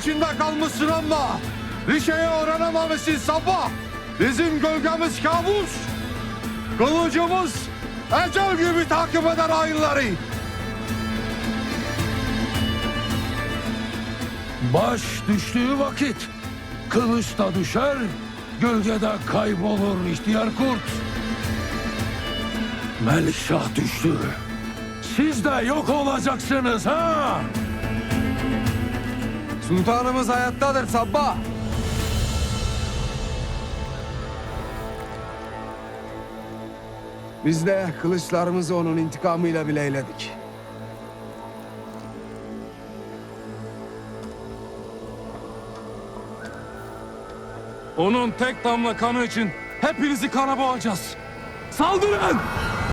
içinde kalmışsın ama bir şeyi öğrenememişsin sabah. Bizim gölgemiz kabus. Kılıcımız ecel gibi takip eder ayınları. Baş düştüğü vakit kılıç da düşer, gölgede kaybolur ihtiyar kurt. Melikşah düştü. Siz de yok olacaksınız ha? Sultanımız hayattadır sabah. Biz de kılıçlarımızı onun intikamıyla bileyledik. Onun tek damla kanı için hepinizi kana boğacağız. Saldırın!